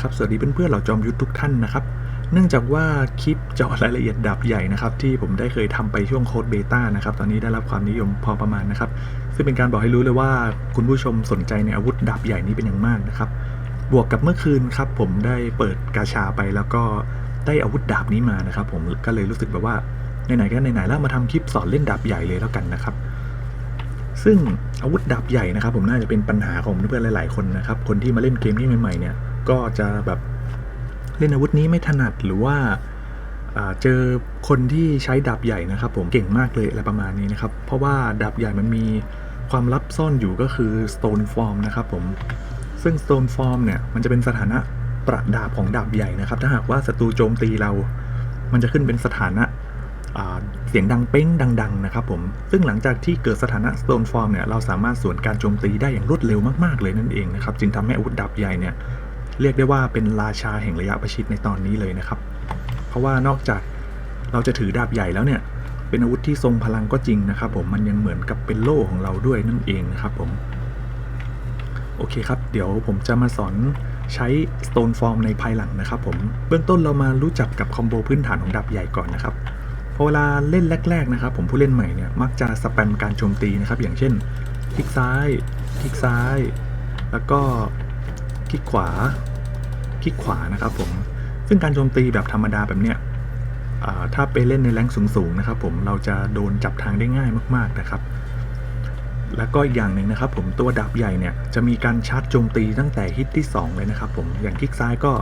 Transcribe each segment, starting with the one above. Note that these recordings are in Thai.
ละครับสวัสดีเพื่อนๆเหล่าจอมยุทธทุกท่านนะครับ เนื่องจากว่าคลิปเจาะรายละเอียดดาบใหญ่นะครับที่ผมได้เคยทำไปช่วงโค้ดเบต้านะครับตอนนี้ได้รับความนิยมพอประมาณนะครับ ซึ่งเป็นการบอกให้รู้เลยว่าคุณผู้ชมสนใจในอาวุธดาบใหญ่นี้เป็นอย่างมากนะครับ บวกกับเมื่อคืนครับผมได้เปิดกาชาไปแล้วก็ได้อาวุธดาบนี้มานะครับ ผมก็เลยรู้สึกแบบว่าไหนๆก็ไหนๆแล้วมาทำคลิปสอนเล่นดาบใหญ่เลยแล้วกันนะครับซึ่งอาวุธดาบใหญ่นะครับ ผมน่าจะเป็นปัญหาของเพื่อนๆหลาย ๆคนนะครับ คนที่มาเล่นเกมนี้ใหม่ๆเนี่ย ก็จะแบบเล่นอาวุธนี้ไม่ถนัดหรือว่าาเจอคนที่ใช้ดาบใหญ่นะครับผมเก่งมากเลยอะไรประมาณนี้นะครับ เพราะว่าดาบใหญ่มันมีความลับซ่อนอยู่ก็คือ Stone Form นะครับผมซึ่ง Stone Form เนี่ยมันจะเป็นสถานะประดาบของดาบใหญ่นะครับ ถ้าหากว่าศัตรูโจมตีเรา มันจะขึ้นเป็นสถานะาเสียงดังเป้งดัง ๆ นะครับผม ซึ่งหลังจากที่เกิดสถานะ Stone Form เนี่ยเราสามารถสวนการโจมตีได้อย่างรวดเร็วมากๆเลยนั่นเองนะครับ จึงทำให้อาวุธดาบใหญ่เนี่ย เรียกได้ว่าเป็นราชาแห่งระยะประชิดในตอนนี้เลยนะครับ เพราะว่านอกจากเราจะถือดาบใหญ่แล้วเนี่ย เป็นอาวุธที่ทรงพลังก็จริงนะครับผมมันยังเหมือนกับเป็นโล่ของเราด้วยนั่นเองนะครับผมโอเคครับ เดี๋ยวผมจะมาสอนใช้ Stone Form ในภายหลังนะครับผมเบื้องต้นเรามารู้จักกับคอมโบพื้นฐานของดาบใหญ่ก่อนนะครับพอเวลาเล่นแรก ๆ นะครับ ผมผู้เล่นใหม่เนี่ยมักจะสแปมการโจมตีนะครับ อย่างเช่น คลิกซ้าย คลิกซ้าย แล้วก็คลิกขวา คลิกขวานะครับผม ซึ่งการโจมตีแบบธรรมดาแบบเนี้ยถ้าไปเล่นในแรงสูงๆนะครับ ผมเราจะโดนจับทางได้ง่ายมาก ๆนะครับ แล้วก็อีกอย่างหนึ่งนะครับ ผมตัวดาบใหญ่เนี่ยจะมีการชาร์จโจมตีตั้งแต่ฮิตที่ 2 เลยนะครับ ผมอย่างคลิกซ้ายก็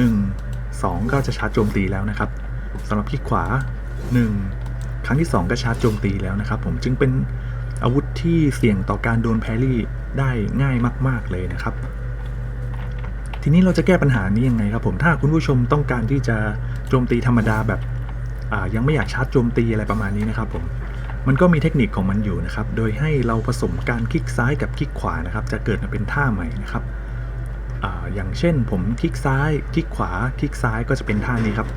1 2 ก็จะชาร์จโจมตีแล้วนะครับสำหรับคลิกขวา 1 ครั้งที่ 2 ก็ชาร์จโจมตีแล้วนะครับ ผมจึงเป็นอาวุธที่เสี่ยงต่อการโดนแพรี่ได้ง่ายมาก ๆเลยนะครับ ทีนี้เราจะแก้ปัญหานี้ยังไงครับผมถ้าคุณผู้ชมต้องการที่จะโจมตีธรรมดาแบบยังไม่อยากชาร์จโจมตีอะไรประมาณนี้นะครับผมมันก็มีเทคนิคของมันอยู่นะครับ โดยให้เราผสมการคลิกซ้ายกับคลิกขวานะครับ จะเกิดมาเป็นท่าใหม่นะครับออย่างเช่นผมคลิกซ้าย คลิกขวา คลิกซ้ายก็จะเป็นท่านี้ครับ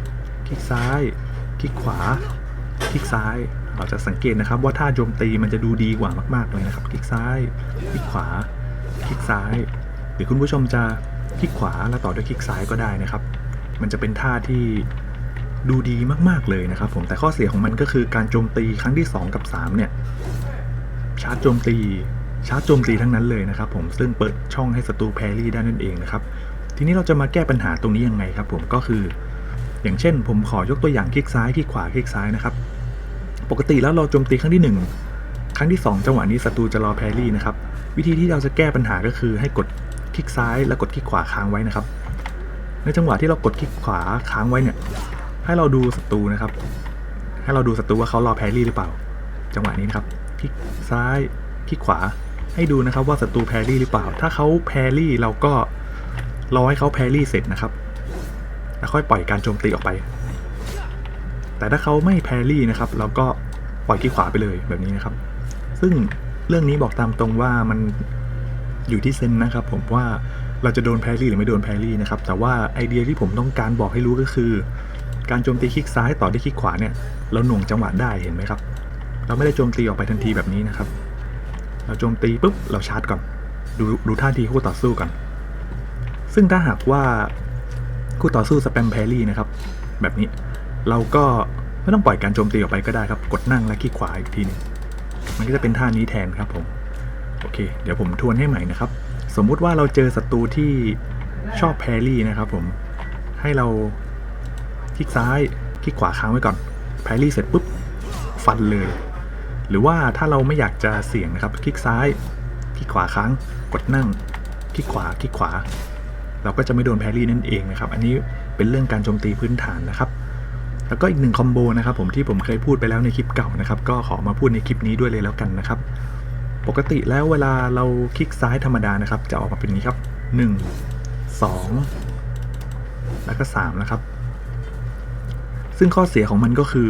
คลิกซ้าย คลิกขวา คลิกซ้าย เราจะสังเกตนะครับ ว่าท่าโจมตีมันจะดูดีกว่ามาก ๆเลยนะครับ คลิกซ้าย คลิกขวา คลิกซ้าย หรือคุณผู้ชมจะ คลิกขวาแล้วต่อด้วยคลิกซ้ายก็ได้นะครับ มันจะเป็นท่าที่ดูดีมากๆเลยนะครับ ผมแต่ข้อเสียของมันก็คือการโจมตีครั้งที่ 2 กับ 3 เนี่ยชาร์จโจมตีชาร์จโจมตีทั้งนั้นเลยนะครับ ผมซึ่งเปิดช่องให้ศัตรูแพรรี่ได้นั่นเองนะครับ ทีนี้เราจะมาแก้ปัญหาตรงนี้ยังไงครับ ผมก็คือ อย่างเช่น ผมขอยกตัวอย่างคลิกซ้ายคลิกขวาคลิกซ้ายนะครับ ปกติแล้วเราโจมตีครั้งที่ 1 ครั้งที่ 2 จังหวะนี้ศัตรูจะรอแพรรี่นะครับ วิธีที่เราจะแก้ปัญหาก็คือให้กด คลิกซ้ายแล้วกดคลิกขวาค้างไว้นะครับ ในจังหวะที่เรากดคลิกขวาค้างไว้เนี่ย ให้เราดูศัตรูนะครับ ให้เราดูศัตรูว่าเขารอแพรี่หรือเปล่า จังหวะนี้นะครับคลิกซ้ายคลิกขวาให้ดูนะครับว่าศัตรูแพรี่หรือเปล่า ถ้าเขาแพรี่เราก็รอให้เขาแพรี่เสร็จนะครับ แล้วค่อยปล่อยการโจมตีออกไป แต่ถ้าเขาไม่แพรรี่นะครับ เราก็ปล่อยคลิกขวาไปเลยแบบนี้นะครับ ซึ่งเรื่องนี้บอกตามตรงว่ามัน อยู่ที่เซนนะครับผมว่าเราจะโดนแพรี่หรือไม่โดนแพรี่นะครับแต่ว่าไอเดียที่ผมต้องการบอกให้รู้ก็คือ การโจมตีคลิกซ้ายต่อด้วยคลิกขวาเนี่ยเราหน่วงจังหวะได้เห็นไหมครับ เราไม่ได้โจมตีออกไปทันทีแบบนี้นะครับ เราโจมตีปุ๊บเราชาร์จก่อนดูดูท่าทีคู่ต่อสู้ก่อนซึ่งถ้าหากว่าคู่ต่อสู้สแปมแพรี่นะครับ แบบนี้เราก็ไม่ต้องปล่อยการโจมตีออกไปก็ได้ครับ กดนั่งและคลิกขวาอีกทีนึงมันก็จะเป็นท่านี้แทนครับผม โอเค เดี๋ยวผมทวนให้ใหม่นะครับ สมมุติว่าเราเจอศัตรูที่ชอบแพรี่นะครับผม ให้เราคลิกซ้าย คลิกขวาค้างไว้ก่อน แพรี่เสร็จปุ๊บ ฟันเลย หรือว่าถ้าเราไม่อยากจะเสี่ยงนะครับ คลิกซ้าย คลิกขวาค้าง กดนั่ง คลิกขวา คลิกขวา เราก็จะไม่โดนแพรรี่นั่นเองนะครับ อันนี้เป็นเรื่องการโจมตีพื้นฐานนะครับ แล้วก็อีกหนึ่งคอมโบนะครับผมที่ผมเคยพูดไปแล้วในคลิปเก่านะครับ ก็ขอมาพูดในคลิปนี้ด้วยเลยแล้วกันนะครับ ปกติแล้วเวลาเราคลิกซ้ายธรรมดานะครับ จะออกมาเป็นนี้ครับ 1 2 แล้วก็3นะครับ ซึ่งข้อเสียของมันก็คือ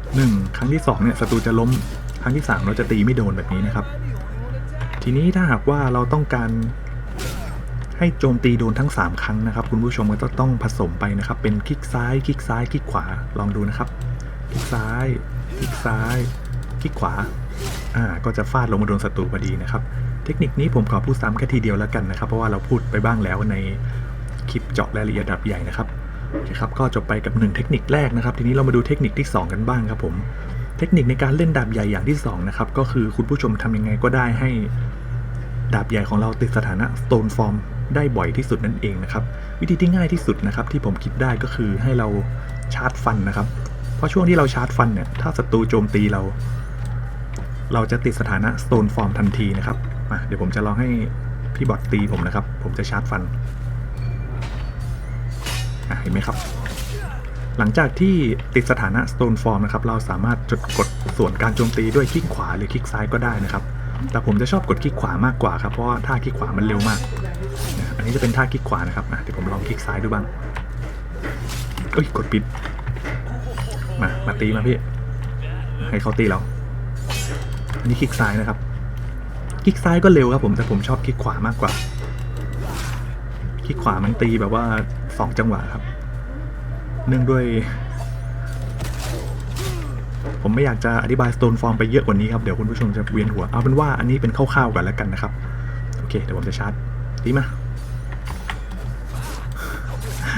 1 ครั้งที่ 2 เนี่ยศัตรูจะล้มครั้งที่ 3 เราจะตีไม่โดนแบบนี้นะครับ ทีนี้ถ้าหากว่าเราต้องการให้โจมตีโดนทั้ง 3 ครั้งนะครับ คุณผู้ชมก็ต้องผสมไปนะครับ เป็นคลิกซ้ายคลิกซ้ายคลิกขวาลองดูนะครับ คลิกซ้าย คลิกซ้าย คลิกขวา อ่าก็จะฟาดลงมาโดนศัตรูพอดีนะครับ เทคนิคนี้ผมขอพูดซ้ำแค่ทีเดียวแล้วกันนะครับ เพราะว่าเราพูดไปบ้างแล้วในคลิปเจาะรายละเอียดระดับใหญ่นะครับโอเคครับก็จบไปกับหนึ่งเทคนิคแรกนะครับ ทีนี้เรามาดูเทคนิคที่สองกันบ้างครับผม เทคนิคในการเล่นดาบใหญ่อย่างที่สองนะครับก็คือคุณผู้ชมทำยังไงก็ได้ให้ดาบใหญ่ของเราติดสถานะ Stone Form ได้บ่อยที่สุดนั่นเองนะครับ วิธีที่ง่ายที่สุดนะครับที่ผมคิดได้ก็คือให้เราชาร์จฟันนะครับ เพราะช่วงที่เราชาร์จฟันเนี่ยถ้าศัตรูโจมตีเรา เราจะติดสถานะ Stone Form ทันทีนะครับมาเดี๋ยวผมจะลองให้พี่บอทตีผมนะครับ ผมจะชาร์จฟันเห็นไหมครับ หลังจากที่ติดสถานะ Stone Form นะครับ เราสามารถจดกดส่วนการโจมตีด้วยคลิกขวาหรือคลิกซ้ายก็ได้นะครับ แต่ผมจะชอบกดคลิกขวามากกว่าครับ เพราะว่าท่าคลิกขวามันเร็วมาก อันนี้จะเป็นท่าคลิกขวานะครับเดี๋ยวผมลองคลิกซ้ายดูบ้างเอ้ยกดปิด มา มาตีมาพี่ ให้เขาตีเรา นนี้คลิกซ้ายนะครับ คลิกซ้ายก็เร็วครับผมแต่ผมชอบคลิกขวามากกว่า คลิกขวามันตีแบบว่าสองจังหวะครับ เนื่องด้วย ผมไม่อยากจะอธิบาย Stone Form ไปเยอะกว่านี้ครับเดี๋ยวคุณผู้ชมจะเวียนหัวเอาเป็นว่าอันนี้เป็นคร่าวๆกันแล้วกันนะครับ โอเคเดี๋ยวผมจะชาร์จตีมา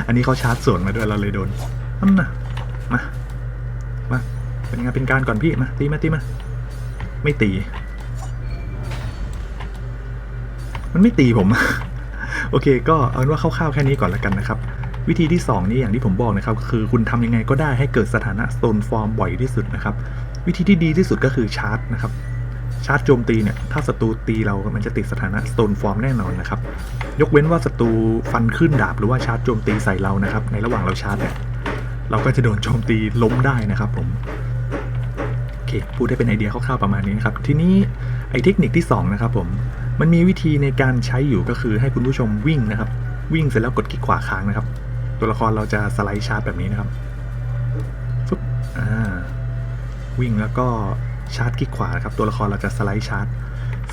อันนี้เขาชาร์จสวนมาด้วยเราเลยโดนนั่นน่ะมา มา เป็นงานเป็นการก่อนพี่ มา ตีมา ตีมา ไม่ตี มันไม่ตีผม โอเค ก็เอาเป็นว่าคร่าวๆแค่นี้ก่อนแล้วกันนะครับ วิธีที่ 2 นี้อย่างที่ผมบอกนะครับ คือคุณทำยังไงก็ได้ให้เกิดสถานะ Stone Form บ่อยที่สุดนะครับ วิธีที่ดีที่สุดก็คือชาร์จนะครับ ชาร์จโจมตีเนี่ยถ้าศัตรูตีเรา มันจะติดสถานะ Stone Form แน่นอนนะครับ ยกเว้นว่าศัตรูฟันขึ้นดาบหรือว่าชาร์จโจมตีใส่เรานะครับ ในระหว่างเราชาร์จเนี่ยเราก็จะโดนโจมตีล้มได้นะครับผม พูดได้เป็นไอเดียคร่าวๆประมาณนี้นะครับ ทีนี้ไอเทคนิคที่2นะครับผมมันมีวิธีในการใช้อยู่ก็คือให้คุณผู้ชมวิ่งนะครับ วิ่งเสร็จแล้วกดคลิกขวาค้างนะครับ ตัวละครเราจะสไลด์ชาร์จแบบนี้นะครับฟึบอ่าวิ่งแล้วก็ชาร์จคลิกขวานะครับตัวละครเราจะสไลด์ชาร์จ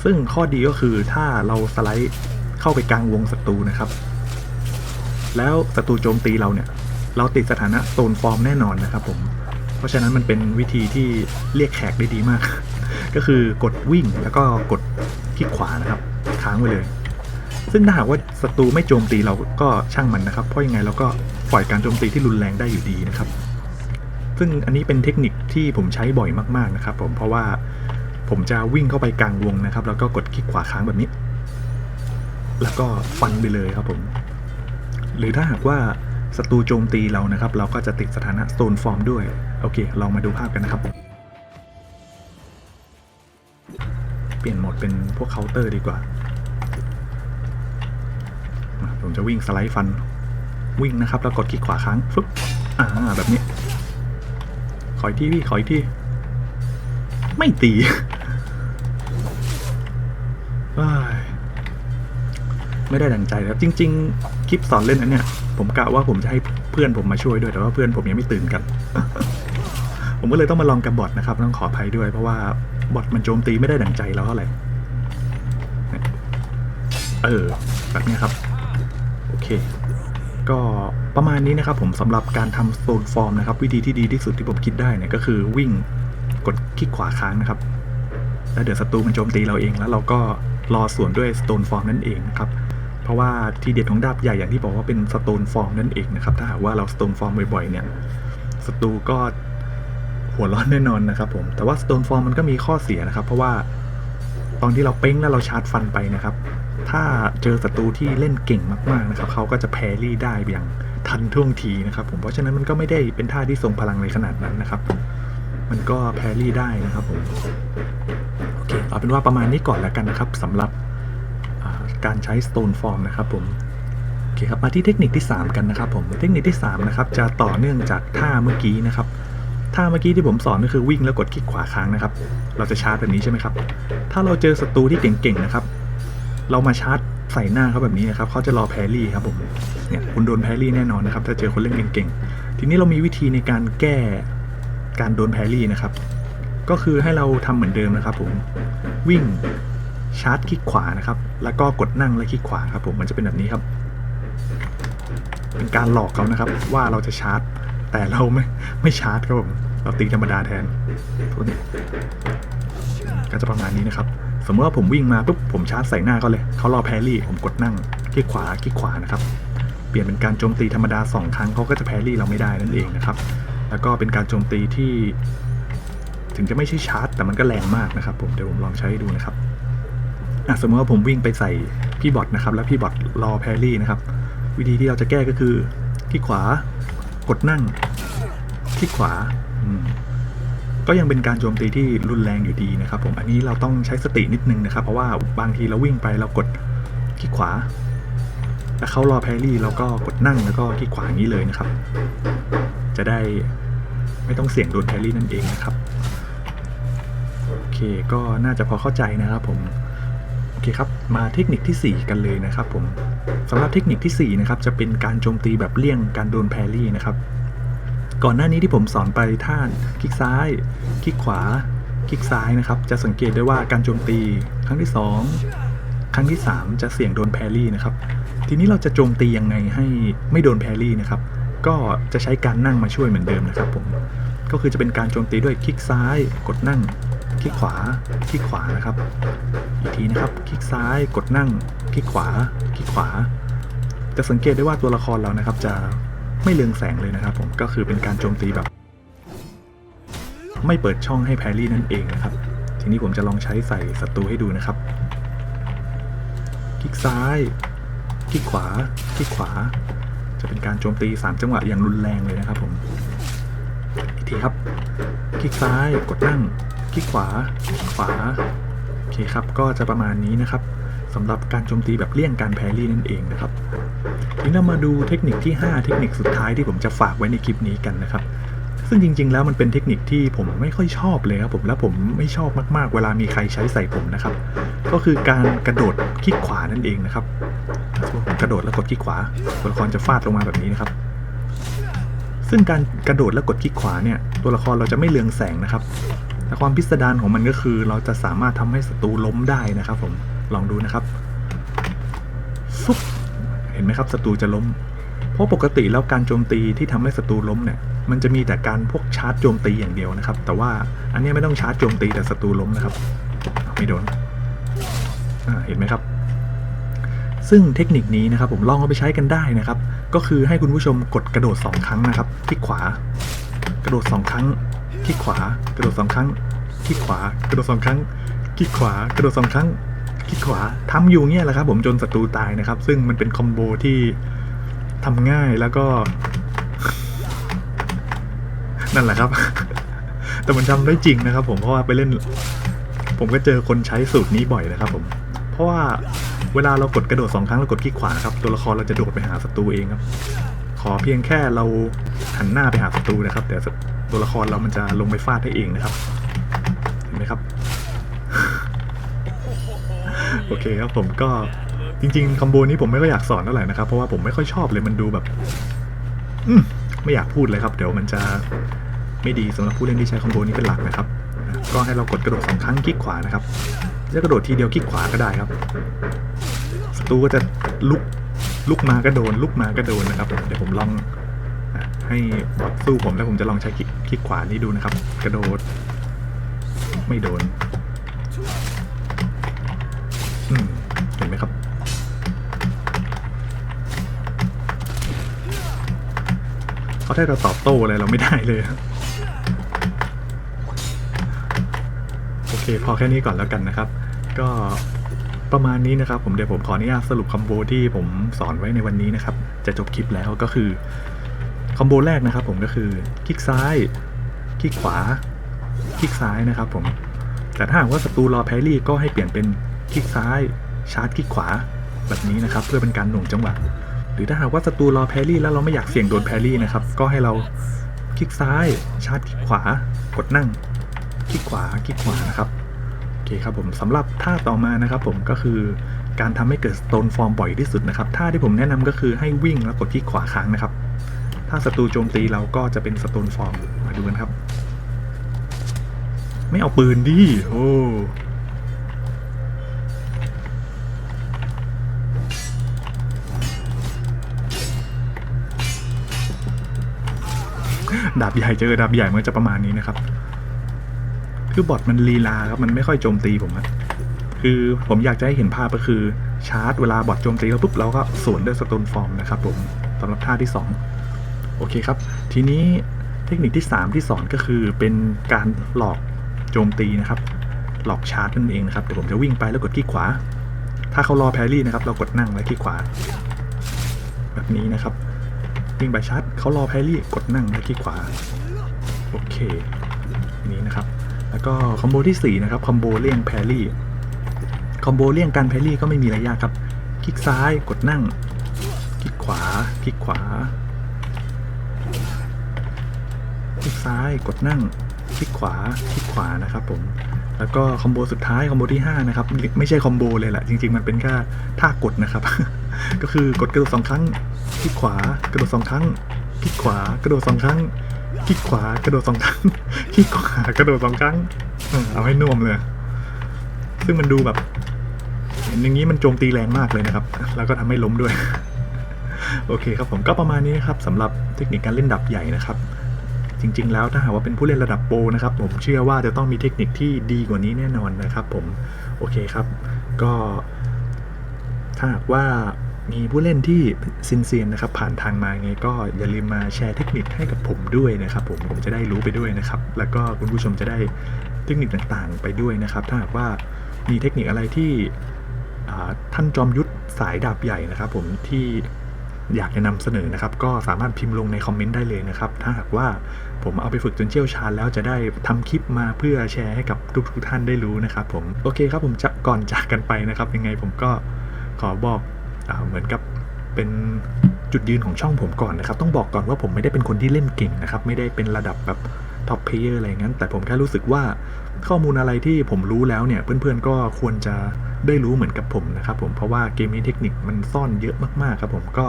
ซึ่งข้อดีก็คือถ้าเราสไลด์เข้าไปกลางวงศัตรูนะครับ แล้วศัตรูโจมตีเราเนี่ย เราติดสถานะโซนฟอร์มแน่นอนนะครับผม เพราะฉะนั้นมันเป็นวิธีที่เรียกแขกได้ดีมาก ก็คือกดวิ่งแล้วก็กดคลิกขวานะครับค้างไว้เลย ซึ่งถ้าหากว่าศัตรูไม่โจมตีเราก็ช่างมันนะครับ เพราะยังไงเราก็ปล่อยการโจมตีที่รุนแรงได้อยู่ดีนะครับ ซึ่งอันนี้เป็นเทคนิคที่ผมใช้บ่อยมากๆนะครับ ผมเพราะว่าผมจะวิ่งเข้าไปกลางวงนะครับ แล้วก็กดคลิกขวาค้างแบบนี้ แล้วก็ฟันไปเลยครับผม หรือถ้าหากว่า ศัตรูโจมตีเรานะครับ เราก็จะติดสถานะโซนฟอร์มด้วย โอเค ลองมาดูภาพกันนะครับ เปลี่ยนโหมดเป็นพวกเคาน์เตอร์ดีกว่า ผมจะวิ่งสไลด์ฟัน วิ่งนะครับ แล้วกดคลิกขวาค้างฟึบอ่าแบบนี้ ขออีกที่พี่ขออีกที่ ไม่ตีไม่ได้ดังใจครับจริง ๆ คลิปสอนเล่นอันเนี้ย ผมกะว่าผมจะให้เพื่อนผมมาช่วยด้วยแต่ว่าเพื่อนผมยังไม่ตื่นกัน ผมก็เลยต้องมาลองกับบอทนะครับต้องขออภัยด้วย เพราะว่าบอทมันโจมตีไม่ได้ดังใจเราเท่าไหร่เออแบบนี้ครับโอเค ก็ประมาณนี้นะครับผมสำหรับการทำโซนฟอร์มนะครับ วิธีที่ดีที่สุดที่ผมคิดได้เนี่ยก็คือวิ่งกดคลิกขวาค้างนะครับ แล้วเดี๋ยวศัตรูมันโจมตีเราเองแล้วเราก็รอส่วนด้วยสโตนฟอร์มนั่นเองนะครับ เพราะว่าทีเด็ดของดาบใหญ่อย่างที่บอกว่าเป็นสโตนฟอร์มนั่นเองนะครับ ถ้าหากว่าเราสโตนฟอร์มบ่อยๆเนี่ยศัตรูก็หัวร้อนแน่นอนนะครับผม แต่ว่าสโตนฟอร์มมันก็มีข้อเสียนะครับ เพราะว่าตอนที่เราเป้งแล้วเราชาร์จฟันไปนะครับ ถ้าเจอศัตรูที่เล่นเก่งมากๆนะครับเขาก็จะแพรี่ได้อย่างทันท่วงทีนะครับ ผมเพราะฉะนั้นมันก็ไม่ได้เป็นท่าที่ทรงพลังในขนาดนั้นนะครับ มันก็แพรี่ได้นะครับผมโอเคเอาเป็นว่าประมาณนี้ก่อนแล้วกันนะครับสำหรับ การใช้ Stone Form นะครับผมโอเคครับมาที่เทคนิคที่ 3 กันนะครับผมเทคนิคที่3นะครับจะต่อเนื่องจากท่าเมื่อกี้นะครับท่าเมื่อกี้ที่ผมสอนก็คือวิ่งแล้วกดคลิกขวาค้างนะครับ เราจะชาร์จแบบนี้ใช่ไหมครับ ถ้าเราเจอศัตรูที่เก่งๆนะครับ เรามาชาร์จใส่หน้าเขาแบบนี้นะครับเขาจะรอแพรี่ครับผมเนี่ยคุณโดนแพรี่แน่นอนนะครับ ถ้าเจอคนเล่นเก่งๆ ทีนี้เรามีวิธีในการแก้การโดนแพรี่นะครับ ก็คือให้เราทำเหมือนเดิมนะครับผมวิ่ง ชาร์จคลิกขวานะครับ แล้วก็กดนั่งและคลิกขวาครับผมมันจะเป็นแบบนี้ครับ เป็นการหลอกเขานะครับ ว่าเราจะชาร์จ แต่เราไม่ไม่ชาร์จครับผมเราตีธรรมดาแทนโทษนี่ก็จะประมาณนี้นะครับ สมมติว่าผมวิ่งมาปุ๊บผมชาร์จใส่หน้าเขาเลยเขารอแพรี่ ผมกดนั่งคลิกขวาคลิกขวานะครับ เปลี่ยนเป็นการโจมตีธรรมดา 2 ครั้งเขาก็จะแพรรี่เราไม่ได้นั่นเองนะครับ แล้วก็เป็นการโจมตีที่ ถึงจะไม่ใช่ชาร์จ แต่มันก็แรงมากนะครับ ผมเดี๋ยวผมลองใช้ให้ดูนะครับ อะสมมติว่าผมวิ่งไปใส่พี่บอทนะครับแล้วพี่บอทรอแพรี่นะครับ วิธีที่เราจะแก้ก็คือคลิกขวากดนั่งคลิกขวาก็ยังเป็นการโจมตีที่รุนแรงอยู่ดีนะครับ ผมอันนี้เราต้องใช้สตินิดนึงนะครับ เพราะว่าบางทีเราวิ่งไปเรากดคลิกขวาแล้วเขารอแพรี่เราก็กดนั่งแล้วก็คลิกขวาอย่างนี้เลยนะครับ จะได้ไม่ต้องเสี่ยงโดนแพรี่นั่นเองนะครับโอเคก็น่าจะพอเข้าใจนะครับผม อเคครับ มาเทคนิคทีสี่ 4 กันเลยนะครับผมสำหรับเทคนิคทีสี่4นะครับจะเป็นการโจมตีแบบเลี่ยงการโดนแพรรี่นะครับ ก่อนหน้านี้ที่ผมสอนไปท่านคลิกซ้าย คลิกขวา คลิกซ้ายนะครับ จะสังเกตได้ว่าการโจมตีครั้งที่ 2 ครั้งที่ 3 จะเสี่ยงโดนแพรรี่นะครับ ทีนี้เราจะโจมตียังไงให้ไม่โดนแพรรี่นะครับ ก็จะใช้การนั่งมาช่วยเหมือนเดิมนะครับผมก็คือจะเป็นการโจมตีด้วยคลิกซ้าย กดนั่ง คลิกขวา คลิกขวานะครับ อีกทีนะครับ คลิกซ้ายกดนั่ง คลิกขวา คลิกขวา จะสังเกตได้ว่าตัวละครเรานะครับ จะไม่เลืองแสงเลยนะครับ ผมก็คือเป็นการโจมตีแบบ ไม่เปิดช่องให้แพรรี่นั่นเองนะครับ ทีนี้ผมจะลองใช้ใส่ศัตรูให้ดูนะครับ คลิกซ้าย คลิกขวา คลิกขวา จะเป็นการโจมตี 3 จังหวะอย่างรุนแรงเลยนะครับ ผมอีกทีครับ คลิกซ้ายกดนั่ง คลิกขวา คลิกขวา เคครับ ก็จะประมาณนี้นะครับสำหรับการโจมตีแบบเลี่ยงการแพรี่นั่นเองนะครับทีนี้เรามาดูเทคนิคที่ 5 เทคนิคสุดท้ายที่ผมจะฝากไว้ในคลิปนี้กันนะครับ ซึ่งจริง ๆ แล้วมันเป็นเทคนิคที่ผมไม่ค่อยชอบเลยครับผมและผมไม่ชอบมากๆ เวลามีใครใช้ใส่ผมนะครับ ก็คือการกระโดดคลิกขวานั่นเองนะครับผมกระโดดแล้วกดคลิกขวาตัวละครจะฟาดลงมาแบบนี้นะครับซึ่งการกระโดดแล้วกดคลิกขวาเนี่ยตัวละครเราจะไม่เลืองแสงนะครับ แต่ความพิสดารของมันก็คือ เราจะสามารถทำให้ศัตรูล้มได้นะครับ ผมลองดูนะครับฟุบเห็นไหมครับศัตรูจะล้ม เพราะปกติแล้วการโจมตีที่ทำให้ศัตรูล้มเนี่ย มันจะมีแต่การพวกชาร์จโจมตีอย่างเดียวนะครับ แต่ว่าอันนี้ไม่ต้องชาร์จโจมตีแต่ศัตรูล้มนะครับ ไม่โดนเห็นไหมครับ ซึ่งเทคนิคนี้นะครับ ผมลองเอาไปใช้กันได้นะครับ ก็คือให้คุณผู้ชมกดกระโดด 2 ครั้งนะครับคลิกขวากระโดด 2 ครั้ง คลิกขวากระโดด2ครั้งคลิกขวากระโดด2ครั้งคลิกขวากระโดด2ครั้งคลิกขวาทำอยู่เงี้ยแหละครับ ผมจนศัตรูตายนะครับ ซึ่งมันเป็นคอมโบที่ทำง่ายแล้วก็ นั่นแหละครับ แต่มันทำได้จริงนะครับ ผมเพราะว่าไปเล่น ผมก็เจอคนใช้สูตรนี้บ่อยนะครับ ผม เพราะว่าเวลาเรากดกระโดดสองครั้งแล้วกดคลิกขวาครับตัวละครเราจะโดดไปหาศัตรูเองครับ ขอเพียงแค่เราหันหน้าไปหาศัตรูนะครับ แต่ ตัวละครเรามันจะลงไปฟาดให้เองนะครับ เห็นไหมครับ โอเคครับผมก็จริงๆคอมโบนี้ผมไม่ค่อยอยากสอนเท่าไหร่นะครับ เพราะว่าผมไม่ค่อยชอบเลยมันดูแบบ อืมไม่อยากพูดเลยครับ เดี๋ยวมันจะไม่ดีสำหรับผู้เล่นที่ใช้คอมโบนี้เป็นหลักนะครับ ก็ให้เรากดกระโดดสองครั้งคลิกขวานะครับจะกระโดดทีเดียวคลิกขวาก็ได้ครับศัตรูก็จะลุกลุกมาก็โดนลุกมาก็โดนนะครับ เดี๋ยวผมลองให้บอทสู้ผมแล้วผมจะลองใช้คลิก ลิกขวานี้ดูนะครับ กระโดด ไม่โดนเห็นไหมครับ เขาให้เราตอบโต้อะไรเราไม่ได้เลยโอเค พอแค่นี้ก่อนแล้วกันนะครับ ก็ประมาณนี้นะครับ ผมเดี๋ยวผมขออนุญาตสรุปคอมโบที่ผมสอนไว้ในวันนี้นะครับ จะจบคลิปแล้วก็คือ คอมโบแรกนะครับผมก็คือคลิกซ้าย คลิกขวา คลิกซ้ายนะครับผม แต่ถ้าหากว่าศัตรูรอแพรี่ก็ให้เปลี่ยนเป็นคลิกซ้าย ชาร์จคลิกขวา แบบนี้นะครับ เพื่อเป็นการหน่วงจังหวะ หรือถ้าหากว่าศัตรูรอแพรี่แล้วเราไม่อยากเสี่ยงโดนแพรี่นะครับ ก็ให้เราคลิกซ้าย ชาร์จคลิกขวา กดนั่ง คลิกขวา คลิกขวานะครับ โอเคครับผมสำหรับท่าต่อมานะครับผมก็คือการทำให้เกิด Stone Form บ่อยที่สุดนะครับ ท่าที่ผมแนะนำก็คือให้วิ่งแล้วกดคลิกขวาค้างนะครับ ถ้าศัตรูโจมตีเราก็จะเป็น Stone Form มาดูกันครับ ไม่เอาปืนดิโอ้ดาบใหญ่เจอดาบใหญ่มันจะประมาณนี้นะครับ คือบอทมันลีลาครับมันไม่ค่อยโจมตีผมอะคือผมอยากจะให้เห็นภาพก็คือชาร์จเวลาบอทโจมตีแล้วปุ๊บเราก็สวนด้วยสโตนฟอร์มนะครับผมสำหรับท่าที่ 2 โอเคครับ ทีนี้เทคนิคที่ 3 ที่สอนก็คือเป็นการหลอกโจมตีนะครับ หลอกชาร์จนั่นเองนะครับเดี๋ยวผมจะวิ่งไปแล้วกดคลิกขวา ถ้าเขารอแพรี่นะครับ เรากดนั่งแล้วคลิกขวา แบบนี้นะครับวิ่งไปชาร์จเขารอแพรี่กดนั่งแล้วคลิกขวาโอเคนี้นะครับ แล้วก็คอมโบที่4นะครับคอมโบเลี่ยงแพรี่คอมโบเลี่ยงการแพรี่ก็ไม่มีอะยากครับ คลิกซ้ายกดนั่ง คลิกขวา คลิกขวา คลิก ซ้ายกดนั่งคลิกขวาคลิกขวานะครับผมแล้วก็คอมโบสุดท้ายคอมโบที่5นะครับไม่ใช่คอมโบเลยแหละจริงๆ มันเป็นแค่ท่ากดนะครับ ก็คือกดกระโดดสองครั้งคลิกขวากระโดดสองครั้งคลิกขวากระโดดสองครั้งคลิกขวากระโดดสองครั้งคลิกขวากระโดดสองครั้งเอาให้น่วมเลย ซึ่งมันดูแบบเห็นอย่างนี้มันโจมตีแรงมากเลยนะครับ แล้วก็ทำให้ล้มด้วย โอเคครับผมก็ประมาณนี้นะครับสำหรับเทคนิคการเล่นดับใหญ่นะครับ จริง ๆ แล้วถ้าหากว่าเป็นผู้เล่นระดับโปรนะครับผมเชื่อว่าจะต้องมีเทคนิคที่ดีกว่านี้แน่นอนนะครับผมโอเคครับ ก็ถ้าหากว่ามีผู้เล่นที่ซินเซียนนะครับ ผ่านทางมาไงก็อย่าลืมมาแชร์เทคนิคให้กับผมด้วยนะครับผมผมจะได้รู้ไปด้วยนะครับ แล้วก็คุณผู้ชมจะได้เทคนิคต่างๆ ไปด้วยนะครับ ถ้าหากว่ามีเทคนิคอะไรที่ท่านจอมยุทธสายดาบใหญ่นะครับ ผมที่ อยากจะนำเสนอนะครับ ก็สามารถพิมพ์ลงในคอมเมนต์ได้เลยนะครับ ถ้าหากว่าผมเอาไปฝึกจนเชี่ยวชาญแล้วจะได้ทำคลิปมาเพื่อแชร์ให้กับทุกๆท่านได้รู้นะครับ ผมโอเคครับผมจะก่อนจากกันไปนะครับ ยังไงผมก็ขอบอกอเหมือนกับเป็นจุดยืนของช่องผมก่อนนะครับ ต้องบอกก่อนว่าผมไม่ได้เป็นคนที่เล่นเก่งนะครับ ไม่ได้เป็นระดับแบบท็อปเพลเยอร์อะไรงั้น แต่ผมแค่รู้สึกว่าข้อมูลอะไรที่ผมรู้แล้วเนี่ยเพื่อนๆก็ควรจะ ได้รู้เหมือนกับผมนะครับผมเพราะว่าเกมนี้เทคนิคมันซ่อนเยอะมากๆครับผมก็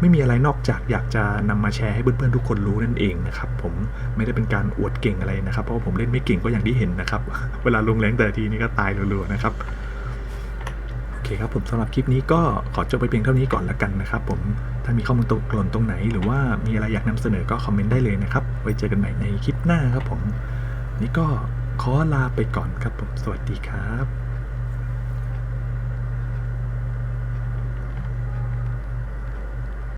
ไม่มีอะไรนอกจากอยากจะนำมาแชร์ให้เพื่อนๆทุกคนรู้นั่นเองนะครับผมไม่ได้เป็นการอวดเก่งอะไรนะครับ เพราะว่าผมเล่นไม่เก่งก็อย่างที่เห็นนะครับ เวลาลงแรงแต่ทีนี่ก็ตายรัวๆนะครับโอเคครับผมสำหรับคลิปนี้ก็ขอจบไปเพียงเท่านี้ก่อนละกันนะครับผมถ้ามีข้อมูลตกหล่นตรงไหน หรือว่ามีอะไรอยากนำเสนอก็คอมเมนต์ได้เลยนะครับไว้เจอกันใหม่ในคลิปหน้าครับผมนี่ก็ขอลาไปก่อนครับผมสวัสดีครับ